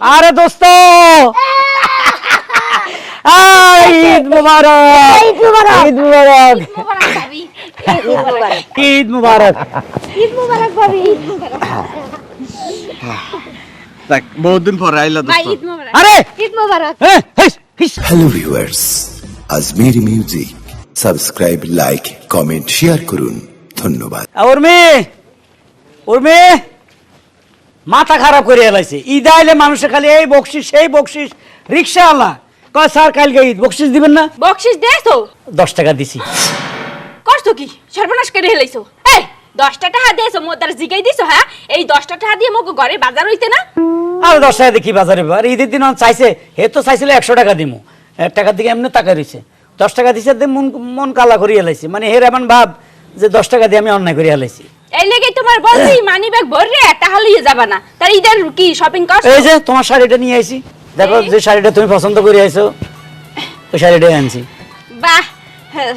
আরে দোস্ত! ঈদ মুবারক! ঈদ মুবারক। ঈদ মুবারক! মোবারক ভাবি। ঈদ মুবারক। ঈদ মোবারক? ভাবি ঈদ মোবারক দেখ বহুদিন পরে আইলা দোস্ত। আরে! ঈদ মোবারক। হ্যাঁ। হ্যালো ভিউয়ার্স আজমের music. Subscribe like comment share করুন। ধন্যবাদ। উর্মি! উর্মি! মাথা খারাপ করে এলাইছে। ঈদ আইলে মানুষের খালি এই বকশিস সেই বকশিস রিক্সা আলা কয় স্যার কালকে ঈদ বকশিস দিবেন না? বকশিস দেস তো। দশ টাকা দিছি। করছ কি? সর্বনাশ করে হেলাইছো এই দশটা টাকা দিয়েছ মোর দ্বারা জিগাই দিছো হ্যাঁ? এই দশটা টাকা দিয়ে মোকে ঘরে বাজার হইতে না? আর দশ টাকা দেখি বাজারে আর ঈদের দিন চাইছে হে তো চাইছিল একশো টাকা দিমু। এক টাকার দিকে এমনি টাকা রয়েছে দশ টাকা দিছে মন মন কালা করিয়ে এলাইছি মানে হের এমন ভাব যে দশ টাকা দিয়ে আমি অন্যায় করে এলাইছি এই লেগে তোমার বলছি মানি ব্যাগ ভরে লিয়ে যাবা না। তার ঈদের কি শপিং এই যে তোমার শাড়িটা নিয়ে আইছি। দেখো যে শাড়িটা তুমি পছন্দ করে আইছো ওই শাড়িটাই আনছি। বাহ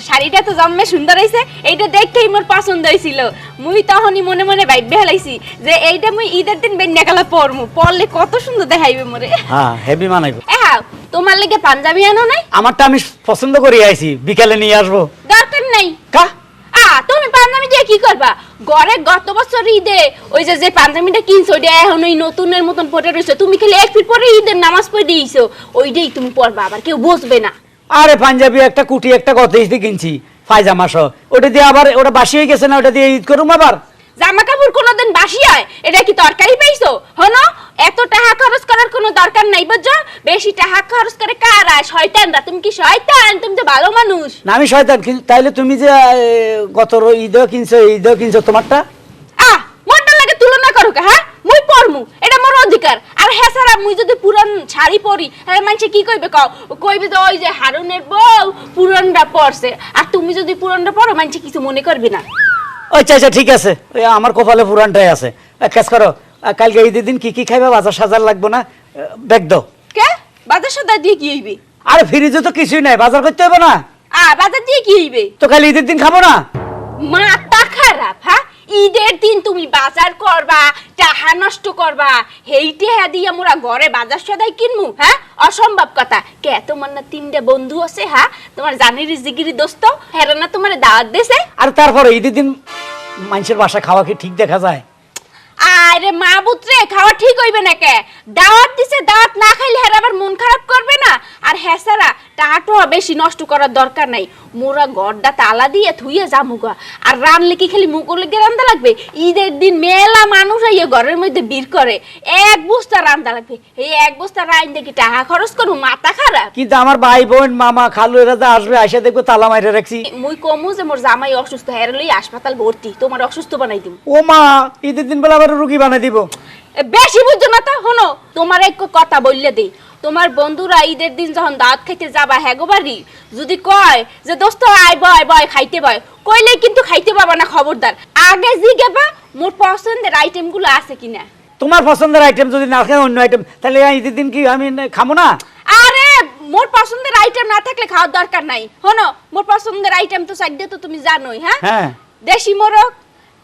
শাড়িটা তো জম্মে সুন্দর হইছে এইটা দেখেই মোর পছন্দ হইছিল। মুই তখনই মনে মনে বাইট বেহালাইছি যে এইটা মুই ঈদের দিন বেন্যা কালা পরমু পরলে কত সুন্দর দেখাইবে মোরে। হ্যাঁ হেভি মানাইবো। হ্যাঁ তোমার লেগে পাঞ্জাবি আনো নাই? আমারটা আমি পছন্দ করে আইছি বিকালে নিয়ে আসব। দরকার নাই। কা? তুমি পাঞ্জাবি দিয়ে কি করবা? ঘরে গত বছর ঈদে ওই যে যে পাঞ্জাবিটা কিনছো ওইটা এখন ওই নতুনের মতন পরে রয়েছে তুমি খালি এক ফিট পরে ঈদের নামাজ পড়ে দিয়েছ। ওইটাই তুমি পড়বা আবার কেউ বসবে না। আরে পাঞ্জাবি একটা কুটি একটা কত ইস্তি কিনছি ফাইজামা সহ। ওটা দিয়ে আবার ওটা বাসি হয়ে গেছে না ওটা দিয়ে ঈদ করুম আবার? জামা কাপড় কোনোদিন বাসি হয়? এটা কি তরকারি পাইছো? হনো এত টাকা খরচ করার কোনো দরকার নাই বুঝছ? বেশি টাকা খরচ করে কার কারা শয়তানরা তুমি কি শয়তান? তুমি তো ভালো মানুষ। না আমি শয়তান কিন্তু তাইলে তুমি যে এ, গত র- ঈদেও কিনছো ঈদেও কিনছো তোমারটা? আহ মোরটা লাগে তুলনা করো কে, হ্যাঁ? মুই পরমু এটা মোর অধিকার। আর হ্যাঁ স্যার মুই যদি পুরান শাড়ি পরি হ্যাঁ মানুষে কি কইবে কও? কইবে তো ওই যে হারুনের বউ পুরানটা পরছে। আর তুমি যদি পুরানটা পরো মানুষে কিছু মনে করবে না। আচ্ছা আচ্ছা ঠিক আছে। ওই আমার কপালে পুরানটাই আছে। এক কাজ করো আহ, কালকে ঈদের দিন কি কি খাইবে? বাজার সাজার লাগবো না? ব্যাগ দাও। বাজার সদা দিয়ে কি হইবে? আরে ফ্রিজে তো কিছুই নাই বাজার করতে হবে না। আ বাজার দিয়ে কি হইবে? তো কাল ঈদের দিন খাব না। মাথা খারাপ হ্যাঁ? ঈদের দিন তুমি বাজার করবা টাহা নষ্ট করবা হেইটে হ্যাঁ দিয়ে মোরা ঘরে বাজার সদাই কিনমু হ্যাঁ? অসম্ভব কথা। কে তোমার না তিনটে বন্ধু আছে হ্যাঁ? তোমার জানির জিগিরি দোস্ত হেরা না তোমার দাওয়াত দেছে আর তারপরে ঈদের দিন মানুষের বাসা খাওয়া কি ঠিক দেখা যায়? আরে মা পুত্রে খাওয়া ঠিক হইবে না কে দাওয়াত দিছে, দাওয়াত না খাইলে হের আবার মন খারাপ করবে না? আর হেসারা টাহাটো বেশি নষ্ট করার দরকার নাই। মোরা গড়টা তালা দিয়ে থুইয়ে জামুগা আর রানলে কি খালি মুকুল লেগে রান্দা লাগবে? ঈদের দিন মেলা মানুষ আইয়ে ঘরের মধ্যে বীর করে। এক বস্তা রান্দা লাগবে। এই এক বস্তা রাইন দেখি টাকা খরচ করু মাথা খারাপ। কিন্তু আমার ভাই বোন মামা খালু এরা যা আসবে আইসা দেখব তালা মাইরে রাখছি। মুই কমু যে মোর জামাই অসুস্থ হেরে লই হাসপাতাল ভর্তি। তোমার অসুস্থ বানাই দিম। ও মা ঈদের দিন বেলা আবার রুগী বানাই দিব। বেশি বুঝছ না তো শোনো তোমার এক কথা বললে দেই। তোমার বন্ধুরা ঈদের দিন যখন দাওয়াত খাইতে যাবা হ্যাগো বাড়ি? যদি কয় যে দোস্ত আয় বয় বয় খাইতে বয়। কইলে কিন্তু খাইতে পাবা না খবরদার। আগে জিগেবা মোর পছন্দের আইটেমগুলো আছে কিনা? তোমার পছন্দের আইটেম যদি না খায় অন্য আইটেম তাহলে ঈদের দিন কি আমি খাব না? আরে মোর পছন্দের আইটেম না থাকলে খাওয়ার দরকার নাই। শোনো মোর পছন্দের আইটেম তো সাইড তো তুমি জানোই হ্যাঁ? হ্যাঁ। দেশি মোরগ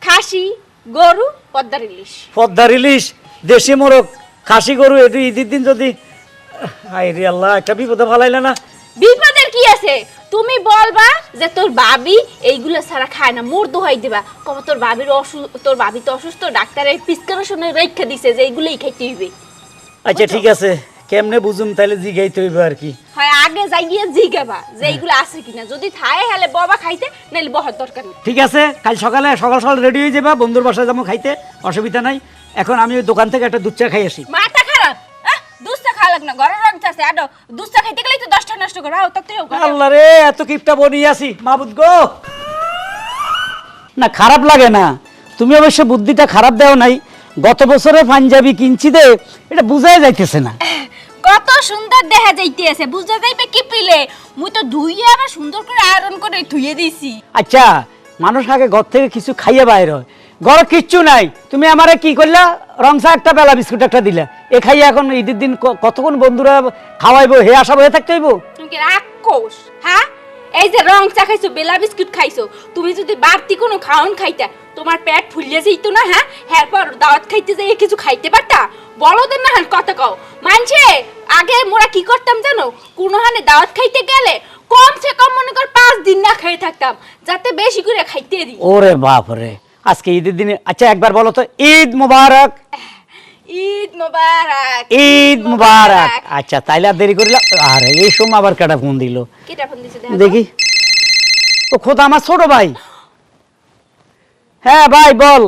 খাসি গরু পদ্মার ইলিশ। পদ্মার ইলিশ দেশি মোরগ খাসি গরু এটি ঈদের দিন যদি আই রে আল্লাহ একটা বিপদে ফালাইলে না। বিপদের কি আছে? তুমি বলবা যে তোর ভাবি এইগুলো ছাড়া খায় না মোর দোহাই দিবা। কব তোর ভাবির তোর ভাবি তো অসুস্থ ডাক্তারের প্রিসক্রিপশনে রেখে দিছে যে এইগুলোই খাইতে হইবে। আচ্ছা ঠিক আছে। কেমনে বুঝুম তাহলে জিগাইতে হইবে আর কি। হয় আগে যাই গিয়ে জিগাবা যে এইগুলো আছে কিনা। যদি থায় হলে বাবা খাইতে নাহলে বহার দরকার নেই। ঠিক আছে কাল সকালে সকাল সকাল রেডি হয়ে যাবা বন্ধুর বাসায় যাব খাইতে অসুবিধা নাই। এখন আমি ওই দোকান থেকে একটা দুধ চা খাই আসি। আহ, দুধটা না ঘরের রং আছে আডো দুধটা খাইতে গেলেই তো দশটা নষ্ট করো আও তাতে আল্লাহ রে এত কিপটা বনিয়ে আসি মাবুদ গো। না খারাপ লাগে না। তুমি অবশ্য বুদ্ধিটা খারাপ দেও নাই গত বছরে পাঞ্জাবি কিনছি দে এটা বুঝাই যাইতেছে না। কত সুন্দর দেখা যাইতেছে বুঝা যাইবে কি পিলে? মুই তো ধুইয়ে আবার সুন্দর করে আয়রন করে ধুইয়ে দিছি। আচ্ছা মানুষ আগে ঘর থেকে কিছু খাইয়ে বাইর হয়। ঘরে কিচ্ছু নাই। তুমি আমারে কি করলা? রংসা একটা বেলা বিস্কুট একটা দিলা। এ খাইয়ে এখন ঈদের দিন ক- কতক্ষণ বন্ধুরা খাওয়াইবো? হে আশা হয়ে থাকতে হইব? তুমি কি রাক্ষস? হ্যাঁ? এই যে রং চা খাইছো বেলা বিস্কুট খাইছো তুমি যদি বাড়তি কোনো খাওন খাইতা তোমার পেট ফুলিয়ে যেত না হ্যাঁ? হ্যাঁ পর দাওয়াত খাইতে যাই কিছু খাইতে পারতা? বড়দের না হান কথা কও। মানছে আগে মোরা কি করতাম জানো? কোনো হানে দাওয়াত খাইতে গেলে কমসে কম মনে কর পাঁচ দিন না খেয়ে থাকতাম যাতে বেশি করে খাইতে দিই। ওরে বাপ রে আজকে ঈদের দিনে আচ্ছা একবার বলো তো ঈদ মুবারক। ঈদ মোবারক। ঈদ মুবারক। আচ্ছা তাইলে আর দেরি করিলাম আরে এই সময় আবার কাটা ফোন দিল? কেটা ফোন দিছে দেখো। ও খোদা আমার ছোট ভাই। হ্যাঁ ভাই বল।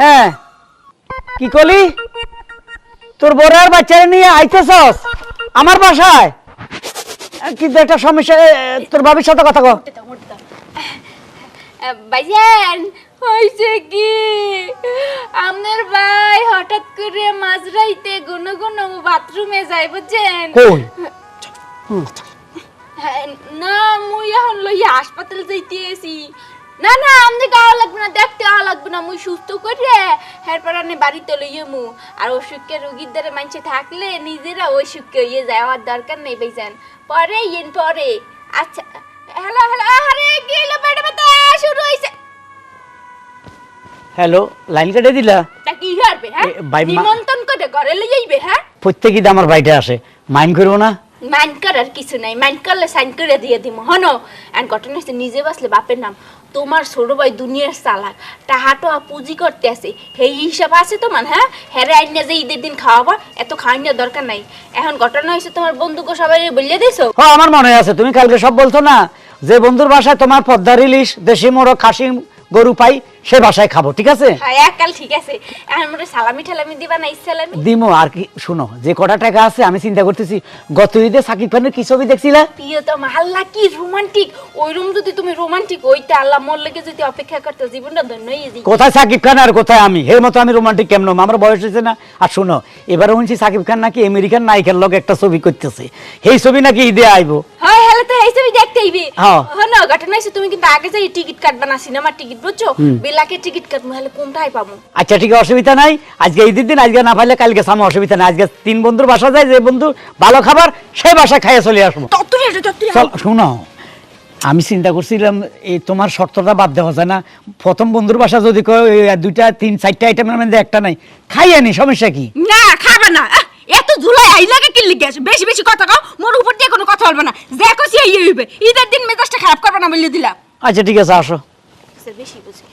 হ্যাঁ। কি করলি তোর বড়ার বাচ্চারা নিয়ে আইতেছস? আমার বাসায়? কিন্তু একটা সমস্যা তোর ভাবির সাথে কথা। আহ, ভাইজান হয়েছে কি? আপনার ভাই হঠাৎ করে মাঝরাইতে গুনো গুনো বাথরুমে যায় বুঝছেন? কই? হ্যাঁ, না মুই এখন লইয়া হাসপাতাল যাইতে না না গাওয়া লাগবে না দেখতে আওয়া লাগবে না মুই সুস্থ করে এরপর বাড়িতে লইয়ে মু। আর অসুখের রোগীর দ্বারা মানুষে থাকলে নিজেরা ওই সুখকে ইয়ে যাওয়ার দরকার নেই ভাইজান। পরে ইয়েন পরে। আচ্ছা হ্যালো হ্যালো আরে পেটে ব্যথা শুরু হইছে। হ্যালো লাইন কেটে দিলা? তা কি করবে হ্যাঁ? ভাই নিমন্ত্রণ করে ঘরে লইয়াইবে হ্যাঁ? প্রত্যেক ঈদ আমার আসে। করব না? মাইন্ড করার কিছু নাই। মাইন্ড করলে সাইন করে দিয়ে দিব হনো? আর ঘটনা হচ্ছে নিজে বাসলে বাপের নাম। তোমার ছোট ভাই দুনিয়ার চালাক। টাহাটো পুঁজি করতে আছে। সেই হিসাব আছে তোমার হ্যাঁ? হ্যারে আইনা যে ঈদের দিন খাওয়াবা এত খাওয়ানোর দরকার নাই। এখন ঘটনা হয়েছে তোমার বন্ধুকে সবাই বলিয়ে দিছো? আমার মনে আছে। তুমি কালকে সব বলছো না? যে বন্ধুর বাসায় তোমার পদ্মার ইলিশ দেশি মোড়ক খাসি গরু পাই সে বাসায় খাব ঠিক আছে? হ্যাঁ ঠিক আছে। এখন সালামি ঠালামি দিবা না ইসালামি দিমো আর কি শুনো যে কটা টাকা আছে আমি চিন্তা করতেছি গত ঈদে সাকিব খানের কি ছবি দেখছিলে? আল্লাহ কি রোমান্টিক ওই রুম যদি তুমি রোমান্টিক ওইটা আল্লাহ মোর লেগে যদি অপেক্ষা করতে জীবনটা ধন্য হয়ে কোথায় সাকিব খান আর কোথায় আমি? এর মতো আমি রোমান্টিক কেমন আমার বয়স হয়েছে না। আর শুনো এবারে শুনছি সাকিব খান নাকি আমেরিকান নায়িকার লগে একটা ছবি করতেছে। এই ছবি নাকি ঈদে আইবো? হয় হ্যালো তো এই ছবি হ্যাঁ। না ঘটনা তুমি কিন্তু আগে যাই টিকিট কাটবা না সিনেমার টিকিট বুঝছ? বেলাকে টিকিট কাটবো হলে কোনটাই পাবো? আচ্ছা ঠিক অসুবিধা নাই। আজকে ঈদের দিন আজকে না পাইলে কালকে সামনে অসুবিধা নাই। আজকে তিন বন্ধুর বাসা যায় যে বন্ধু ভালো খাবার সেই বাসায় খাইয়ে চলে আসব। শুনো আমি চিন্তা করছিলাম এই তোমার শর্তটা বাদ দেওয়া যায় না। প্রথম বন্ধুর বাসা যদি দুইটা তিন চারটা আইটেমের মধ্যে একটা নাই খাইয়ে নি সমস্যা কি? না খাবে না। এত ঝুলাই আই লাগে কি? লিখে আছে বেশি বেশি কথা কও মোর উপর দিয়ে কোনো কথা বলবে না। যে কছি এই হইবে। ঈদের দিন মেজাজটা খারাপ করবে না বলে দিলাম। আচ্ছা ঠিক আছে আসো। বেশি বুঝি।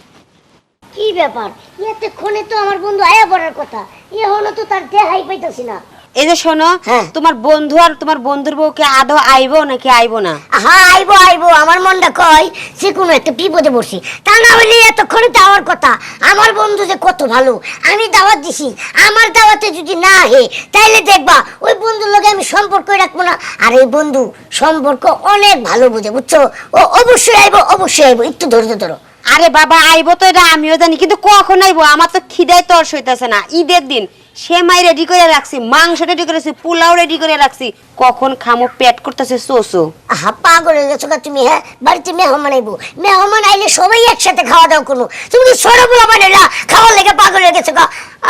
কি ব্যাপার? এতক্ষণে তো আমার বন্ধু আয়া পড়ার কথা। এ হলো তো তার দেহাই পাইতাছি না। এই যে শোনো হ্যাঁ। তোমার বন্ধু আর তোমার বন্ধুর বউকে আদৌ আইবো নাকি আইবো না? হ্যাঁ আইবো আইবো। আমার মনটা কয় সে কোনো একটা বিপদে বসি তা না হলে এতক্ষণে আমার কথা। আমার বন্ধু যে কত ভালো আমি দাওয়াত দিছি। আমার দাওয়াতে যদি না আহে তাইলে দেখবা ওই বন্ধুর লগে আমি সম্পর্ক রাখব না। আর এই বন্ধু সম্পর্ক অনেক ভালো বুঝে বুঝছ? ও অবশ্যই আইবো অবশ্যই আইবো। একটু ধৈর্য ধরো। আরে বাবা, আইবো তো এটা, আমিও জানি, কিন্তু কখন আইবো? আমার তো খিদায় তর সইতাছে না। ঈদের দিন। সেমাই রেডি করে রাখছি মাংস রেডি করেছি পোলাও রেডি করে রাখছি। কখন খামো পেট করতেছে সোসো আহা পাগল হয়ে গেছো তুমি হ্যাঁ? বাড়িতে মেহমান আইবো। মেহমান আইলে সবাই একসাথে খাওয়া দাওয়া করব। তুমি তো ছোট বলা মানে না খাওয়ার লেগে পাগল হয়ে গেছো গা।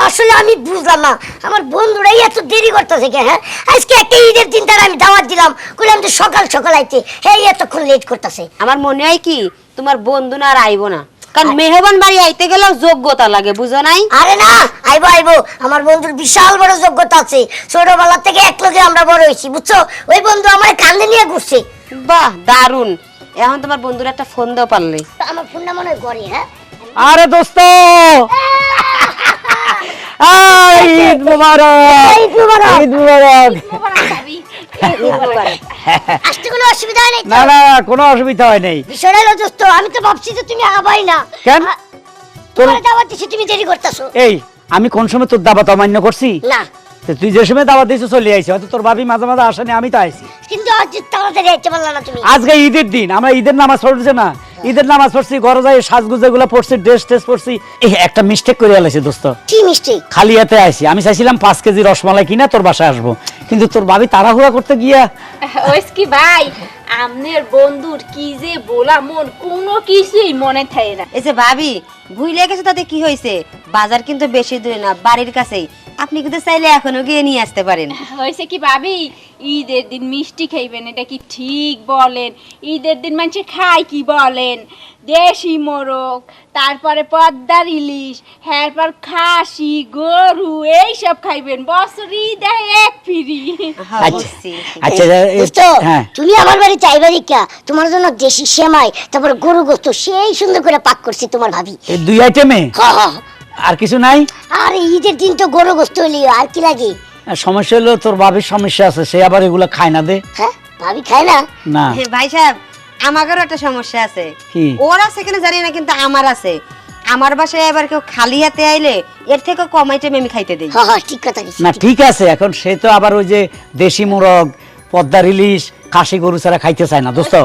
আসলে আমি বুঝলাম না আমার বন্ধুরাই এত দেরি করতেছে কে হ্যাঁ? আজকে একটা ঈদের দিন তারা আমি দাওয়াত দিলাম। বললাম যে সকাল সকাল আইতে হ্যাঁ এতক্ষণ লেট করতেছে। আমার মনে হয় কি তোমার বন্ধু না আর আইবো না। কারণ মেহমান বাড়ি আইতে গেলেও যোগ্যতা লাগে বুঝো নাই? আরে না আইবো আইবো। আমার বন্ধুর বিশাল বড় যোগ্যতা আছে। ছোটবেলা থেকে এক লগে আমরা বড় হয়েছি বুঝছ? ওই বন্ধু আমার কান্দে নিয়ে ঘুরছে। বাহ দারুণ এখন তোমার বন্ধুর একটা ফোন দাও পারলে। আমার ফোনটা মনে হয় করে হ্যাঁ? আরে দোস্ত! ঈদ মুবারক! ঈদ মুবারক। ঈদ মুবারক! আসতে কোনো অসুবিধা হয়? না না কোনো অসুবিধা হয় নাই। হলো দোস্ত আমি তো ভাবছি যে তুমি আগাবাই না। কেন? তোমার দাওয়াত দিছি তুমি দেরি করতেছো। এই আমি কোন সময় তোর দাবাত অমান্য করছি? না। তুই যে সময় দাবাত দিয়েছিস চলে আইসি হয়তো তোর ভাবি মাঝে মাঝে আসেনি আমি তো আইসি। কিন্তু আজ তাড়াতাড়ি আইতে পারলা না তুমি। আজকে ঈদের দিন আমরা ঈদের নামাজ পড়ছি না। ঈদের নামাজ পড়ছি ঘরে যাই সাজগুজে গুলো পড়ছি ড্রেস ট্রেস পড়ছি। এই একটা মিস্টেক করে আলাইছি দোস্ত। কি মিষ্টি খালি হাতে আইসি। আমি চাইছিলাম পাঁচ কেজি রসমালাই কিনা তোর বাসায় আসব। কিন্তু তোর ভাবি তাড়াহুড়া করতে গিয়া ওইস কি ভাই আমনের বন্ধুর কি যে বলা মন কোনো কিছুই মনে থাকে না। এই যে ভাবি ভুলে গেছে তাতে কি হয়েছে? বাজার কিন্তু বেশি দূরে না বাড়ির কাছেই। আপনি কিন্তু চাইলে এখনও গিয়ে নিয়ে আসতে পারেন। হয়েছে কি ভাবি? ঈদের দিন মিষ্টি খাইবেন এটা কি ঠিক বলেন? ঈদের দিন মানুষে খায় কি বলেন? দেশি মোরগ তারপরে পদ্মার ইলিশ এরপর খাসি গরু এইসব খাইবেন। বছর ঈদে এক ফিরি। হ্যাঁ, আচ্ছা বুঝছি। আচ্ছা হ্যাঁ। তুমি আমার বাড়ি চাইবা দিকা। তোমার জন্য দেশি সেমাই তারপরে গরু গোস্ত সেই সুন্দর করে পাক করছি তোমার ভাবি। দুই আইটেমে? হা হা। আর কিছু নাই? আর ঈদের দিন তো গরু গোস্ত হইলি আর কি লাগে? সমস্যা হলো তোর বাবির সমস্যা আছে সে আবার এগুলা খায় না দে। হ্যাঁ ভাবি খায় না? না। হে, ভাই সাহেব আমাদেরও একটা সমস্যা আছে। কি? ওর আছে কিনা জানি না কিন্তু আমার আছে। আমার বাসায় এবার কেউ খালি হাতে আইলে এর থেকে কম আইটেম আমি খাইতে দেই। হ্যাঁ ঠিক কথা কিছু না ঠিক। আছে এখন সে তো আবার ওই যে দেশি মুরগ পদ্মার ইলিশ খাসি গরু ছাড়া খাইতে চায় না দোস্ত।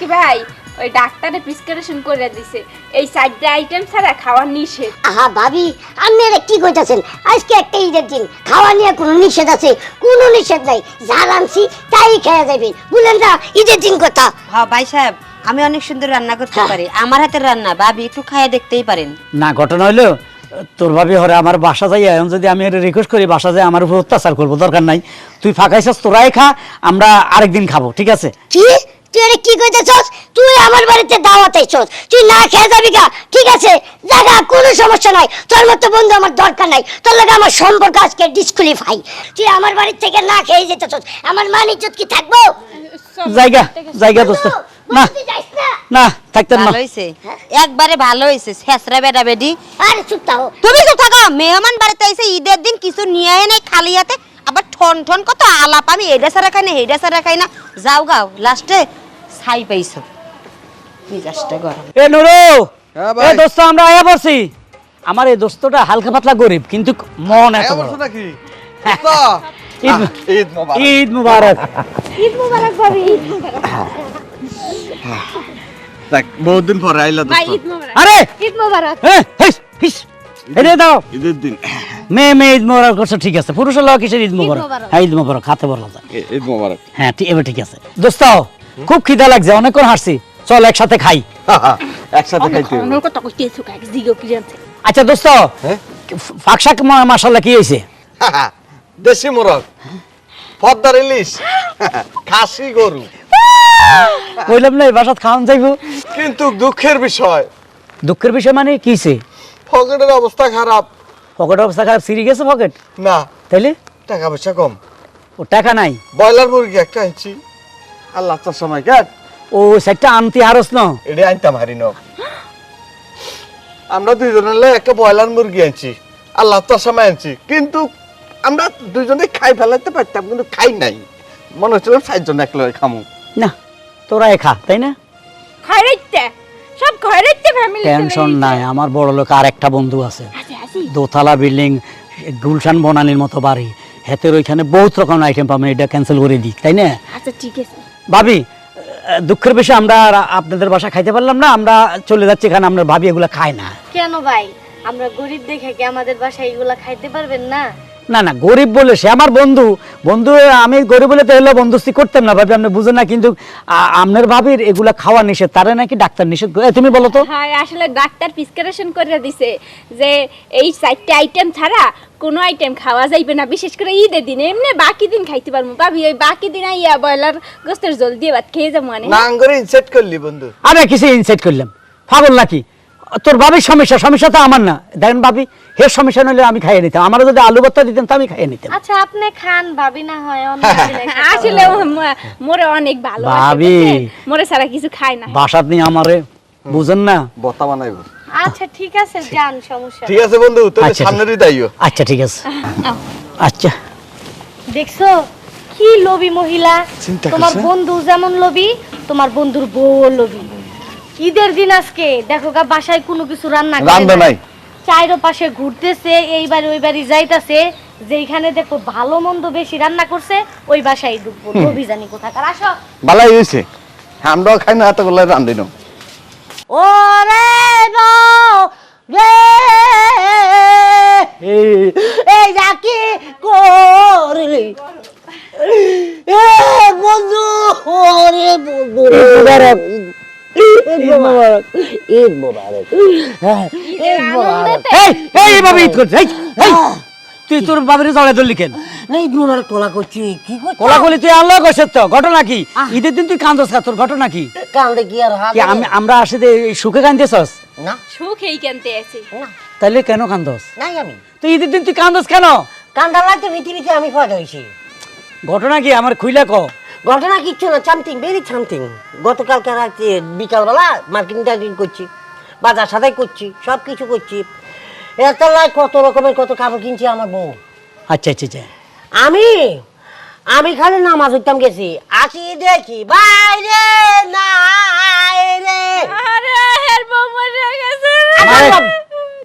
কি ভাই ওই ডাক্তারে প্রেসক্রিপশন করে দিছে। এই চারটে আইটেম ছাড়া খাওয়া নিষেধ। আহা ভাবি আপনারা কি কইতাছেন? আজকে একটা ঈদের দিন খাওয়া নিয়ে কোনো নিষেধ আছে? কোনো নিষেধ নাই। যা আনছি তাই খেয়ে যাবেন বুঝলেন না? ঈদের দিন কথা। হ্যাঁ ভাই সাহেব আমি অনেক সুন্দর রান্না করতে হ্যাঁ। পারি। আমার হাতের রান্না ভাবি একটু খাইয়ে দেখতেই পারেন। না ঘটনা হইল তোর ভাবি হরে আমার বাসা যাই এখন যদি আমি রিকোয়েস্ট করি বাসা যায় আমার উপর অত্যাচার করব দরকার নাই। তুই ফাঁকাইছস তোরাই খা আমরা আরেকদিন খাব ঠিক আছে? কি? তুই এটা কি কইতেছস? তুই আমার বাড়িতে দাওয়াত আইছস। তুই না খেয়ে যাবি গা? ঠিক আছে? জায়গা কোনো সমস্যা নাই। তোর মতো বন্ধু আমার দরকার নাই। তোর লাগে আমার সম্পর্ক আজকে ডিসকুলিফাই তুই আমার বাড়ি থেকে না খেয়ে যেতেছস। আমার মান ইজ্জত কি থাকব? জায়গা জায়গা দোস্ত। না। না। না থাকতেন না। ভালো হয়েছে একবারে ভালো হয়েছে ছেসরা বেটা বেডি। আরে চুপ থাকো। তুমি তো থাকো। মেহমান বাড়িতে এসে ঈদের দিন কিছু নিয়ে আয় নাই খালি হাতে। আবার ঠন ঠন কত আলাপ আমি এইটা সারা খাই না এইটা সারা খাই না। যাও গাও লাস্টে ছাই পাইছো। মিজাজটা গরম। এ নুরু! হ্যাঁ এ দোস্ত আমরা আয়া পড়ছি। আমার এই দোস্তটা হালকা পাতলা গরিব কিন্তু মন এত বড়। নাকি? ঈদ ঈদ মোবারক। ঈদ মুবারক। ঈদ মুবারক ভাবি। ঈদ মুবারক দেখ বহুত দিন পরে আইলা ভাই দোস্ত। ঈদ মুবারক। আরে! ঈদ মুবারক। হ্যাঁ হিস হিস এরে দাও। ঈদের দিন। মেয়ে মেয়ে ঈদ মোবারক করছে ঠিক আছে। পুরুষ হলো কিসের ঈদ মোবারক। হ্যাঁ ঈদ মোবারক হাতে বলা যায়। ঈদ মোবারক। হ্যাঁ ঠিক এবার ঠিক আছে। দোস্ত খুব খিদা লাগছে অনেকক্ষণ হাসছি চল একসাথে খাই। একসাথে খাইতে হবে। অনেক কথা কইতেছো কাক জিগো কি জানতে আচ্ছা দোস্ত হ্যাঁ? ফাঁকশাক মাসাল্লাহ কি হয়েছে? দেশি মোরগ। পদ্মার ইলিশ। খাসি গরু। বললাম না এই বাসাত খাওয়ান যাইবো। কিন্তু দুঃখের বিষয়। দুঃখের বিষয় মানে কিছে পকেটের অবস্থা খারাপ। পকেট অবস্থা খারাপ সিরি গেছে পকেট? না। তাইলে? টাকা পয়সা কম। ও টাকা নাই। ব্রয়লার মুরগি একটা আনছি। আল্লাহ তোর সময় কেন ও সেটা আনতে হারস না। এটা আনতাম হারি ন। আমরা দুইজনে একটা ব্রয়লার মুরগি আনছি আল্লাহ তোর সময় আনছি। কিন্তু আমরা দুইজনে খাই ফেলাতে পারতাম কিন্তু খাই নাই। মনে হচ্ছিল চারজন এক খামু। না তোরা খা তাই না? সব ফ্যামিলি টেনশন নাই আমার বড় লোক আর একটা বন্ধু আছে। দোতলা বিল্ডিং গুলশান বনানির মতো বাড়ি। হেতের ওইখানে বহুত রকম আইটেম পাবো এটা ক্যান্সেল করে দিই তাই না? আচ্ছা ঠিক আছে। ভাবি দুঃখের বেশি আমরা আপনাদের বাসা খাইতে পারলাম না আমরা চলে যাচ্ছি এখানে আমরা ভাবি এগুলো খায় না। কেন ভাই? আমরা গরিব দেখে কি আমাদের বাসায় এগুলা খাইতে পারবেন না? না না গরিব বলে সে আমার বন্ধু। বন্ধু আমি গরিব বলে তো এলো বন্ধুস্তি করতাম না ভাবি আপনি বুঝেন না কিন্তু আপনার ভাবির এগুলা খাওয়া নিষেধ তারা নাকি ডাক্তার নিষেধ করে তুমি বলো তো। হ্যাঁ আসলে ডাক্তার প্রেসক্রিপশন করে দিছে যে এই চারটে আইটেম ছাড়া কোনো আইটেম খাওয়া যাইবে না বিশেষ করে ঈদের দিনে। এমনি বাকি দিন খাইতে পারব। ভাবি ওই বাকি দিন ইয়া ব্রয়লার গোস্তের জল দিয়ে ভাত খেয়ে যাব মানে। না করে ইনসেট করলি বন্ধু। আরে কিছু ইনসাইট করলাম? পাগল নাকি? তোর ভাবির সমস্যা সমস্যা তো আমার না। দেখেন ভাবি হের সমস্যা নইলে আমি খাইয়ে নিতাম। আমার যদি আলু ভর্তা দিতেন তো আমি খাইয়ে নিতাম। আচ্ছা আপনি খান ভাবি না হয় অন্য দিন আসলে ম- মোরে অনেক ভালো ভাবি। মোরে ছাড়া কিছু খায় না বাসাত নিয়ে আমারে বুঝেন না? বতা বানাইবো আচ্ছা ঠিক আছে যান সমস্যা ঠিক আছে বন্ধু তুমি আচ্ছা, সামনেরই দাইও আচ্ছা ঠিক আছে। আচ্ছা। দেখছ কি লোভী মহিলা? তোমার বন্ধু যেমন লোভী তোমার বন্ধুর বউ লোভী। ঈদের দিন আজকে দেখো গা বাসায় কোনো কিছু রান্না করে রান্না নাই। চাইরো পাশে ঘুরতেছে এইবার ওই বাড়ি যাইতাছে যেখানে দেখো ভালো মন্দ বেশি রান্না করছে ওই বাসায় ঢুকবো। লোভী জানি কোথাকার। আসো। ভালাই হয়েছে আমরাও খাই না এতগুলো রান্ধিনো। ওরে রে এই যাকে করলি? বন্ধু ওরে বন্ধু। ঈদ মুবারক। ঈদ মুবারক। হ্যাঁ, ঈদ মুবারক। এই এই ভাবে ঈদ করছে। এই এই। তুই তোর বাবির জড়াই ধরলি কেন? না ঈদ মোবারক তোলা করছি কি করছি কোলাকুলি তুই আনলো কইছিস তো ঘটনা কি? ঈদের দিন তুই কান্দস খা তোর ঘটনা কি? কান্দে কি আর কি আমি আমরা আসে সুখে কান্দেছস? না। সুখেই কেনতে আছি। না। তাইলে কেন কান্দস নাই আমি। তুই ঈদের দিন তুই কান্দস কেন? কান্দার লাগতে পৃথিবীতে আমি পয়দা হয়েছি ঘটনা কি? আমার খুইলা ক। ঘটনা কিচ্ছু না সামথিং ভেরি সামথিং গতকালকে রাত্রে বিকালবেলা মার্কেটিং টার্কেটিং করছি বাজার সাদাই করছি সব কিছু করছি। এত লাই কত রকমের কত কাপড় কিনছি আমার বউ। আচ্ছা আচ্ছা আচ্ছা। আমি আমি খালি নামাজ উঠতাম গেছি। আসি দেখি বাইরে নাই রে। আরে হের বউ মরে গেছে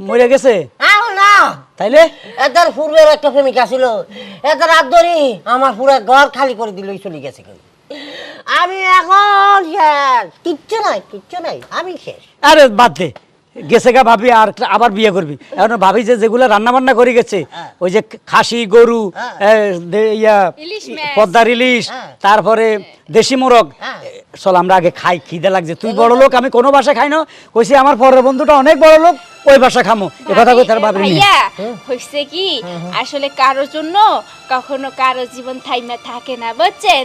মরে গেছে? আও না। তাইলে? এদের পূর্বের একটা প্রেমিকা ছিল। এদের রাত ধরি আমার পুরো ঘর খালি করে দিল চলে গেছে কিন্তু। আমি এখন শেষ। কিচ্ছু নাই কিচ্ছু নাই। আমি শেষ। আরে বাদ দে। গেছে গা ভাবি আর আবার বিয়ে করবি। এখন ভাবি যে যেগুলো রান্না বান্না করে গেছে ওই যে খাসি গরু এ, ইয়া ইলিশ মাছ। পদ্মার ইলিশ তারপরে দেশি মোরগ। চল আমরা আগে খাই খিদে লাগছে। তুই বড় লোক আমি কোনো বাসায় খাই না। কইছি আমার পরের বন্ধুটা অনেক বড় লোক ওই বাসা খামো। এ কথা কই তার ভাবি ভাইয়া হইছে কি? আসলে কারোর জন্য কখনো কারও জীবন থাইমা থাকে না বুঝছেন?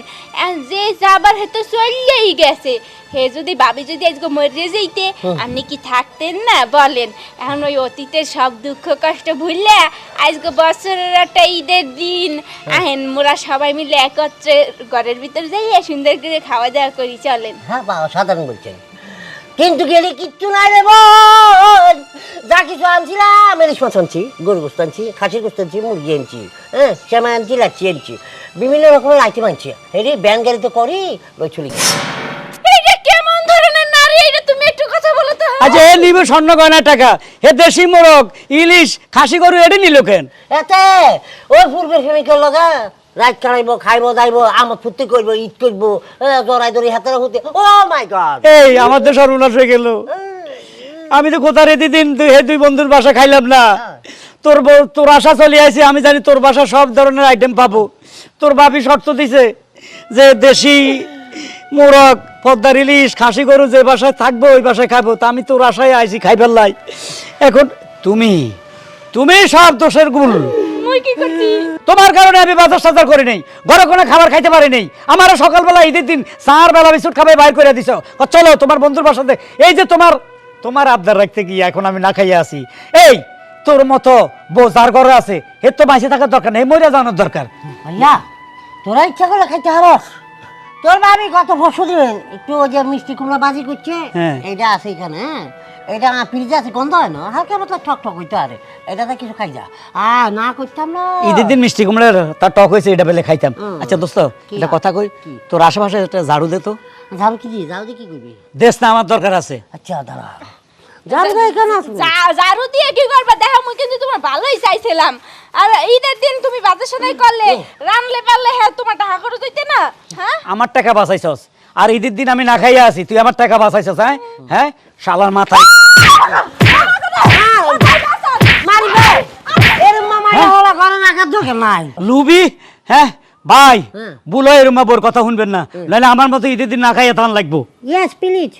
যে যাবার হেতু চললেই গেছে। হে যদি ভাবি যদি আজকে মরে যাইতে আপনি কি থাকতেন না? বলেন। এখন ওই অতীতের সব দুঃখ কষ্ট ভুললে আজকে বছরের একটা ঈদের দিন। আহেন মোরা সবাই মিলে একত্রে ঘরের ভিতর যাইয়া সুন্দর করে খাওয়া দাওয়া করি চলেন। হ্যাঁ বাবা সাধারণ বলছেন। কিন্তু গেলে কিচ্ছু নাই রে বোন। যা কিছু আনছিলাম ইলিশ মাছ আনছি গরু গোস্ত আনছি খাসির গোস্ত আনছি মুরগি আনছি হ্যাঁ শ্যামা আনছি লাচ্ছি আনছি বিভিন্ন রকমের আইটেম আনছি। এটি ব্যান গাড়িতে করি ওই চলে। কেমন ধরনের নারী এটা তুমি একটু কথা বলো তো। আচ্ছা এ নিবে স্বর্ণ গয়না টাকা। হে দেশি মোরগ ইলিশ খাসি গরু এটি নিল কেন? এতে ওই পূর্বের প্রেমিকের লগা রাত কাটাইব খাইব, যাইব, আমদ ফুর্তি করব, ঈদ করব জড়াই দড়ি হাতের হতে। Oh my god. এই, আমার তো সর্বনাশ হয়ে গেল। আমি তো কোথার এদি দিন হে দুই বন্ধুর বাসা খাইলাম না। তোর তোর আশা চলে আসে আমি জানি তোর বাসা সব ধরনের আইটেম পাবো। তোর বাপি শর্ত দিছে যে দেশি মোরগ, পদ্মার ইলিশ, খাসি গরু যে বাসায় থাকব, ওই বাসায় খাব তা আমি তোর আশায় আইছি খাই ফেললাই এখন তুমি তুমি সব দোষের গুল। কি তোমার কারণে আমি বাজার সাজার করি নাই ঘরে কোনো খাবার খাইতে পারি নাই। আমারও সকালবেলা ঈদের দিন চার বেলা বিস্কুট খাবে বাইর করে দিছ। চলো তোমার বন্ধুর বাসাতে এই যে তোমার তোমার আবদার রাখতে গিয়ে এখন আমি না খাইয়া আছি। এই তোর মতো বউ যার ঘরে আছে এর তো বাঁচে থাকার দরকার নেই মরিয়া জানার দরকার। ভাইয়া তোরা ইচ্ছা করে খাইতে হারস। তোর ভাবি কত দিবেন একটু ওই যে মিষ্টি কুমড়া বাজি করছে হ্যাঁ। এটা আছে এখানে হ্যাঁ? এটা ফ্রিজে আছে গন্ধ হয় না হালকা মতো টক টক হইতো আরে এটাতে কিছু খাই যা। আ না করতাম না। ঈদের দিন মিষ্টি কুমড়ার তার টক হয়েছে এটা পেলে খাইতাম। আচ্ছা দোস্ত এটা কথা কই তোর আশেপাশে একটা ঝাড়ু দে তো। ঝাড়ু কি দিয়ে? ঝাড়ু দিয়ে কি করবি? দেশ না আমার দরকার আছে। আচ্ছা দাঁড়া। যাও তো এখানে আসব ঝাড়ু দিয়ে কি করবা? দেখো মুই কিন্তু তোমার ভালোই চাইছিলাম। আর ঈদের দিন তুমি বাজার সাদাই করলে রানলে পারলে হ্যাঁ তোমার টাকা খরচ হইতে না? হ্যাঁ? আমার টাকা বাঁচাইছস। আর ঈদের দিন আমি না খাইয়া আছি তুই আমার টাকা বাঁচাইছস হ্যাঁ? হ্যাঁ? শালার মাথায়। মারিবে এর মামা হলা করে না কাজ নাই লুবি হ্যাঁ? ভাই। বুলো এরম বোর কথা শুনবেন না। নাহলে আমার মতো ঈদের দিন না খাইয়া থান লাগবো। Yes please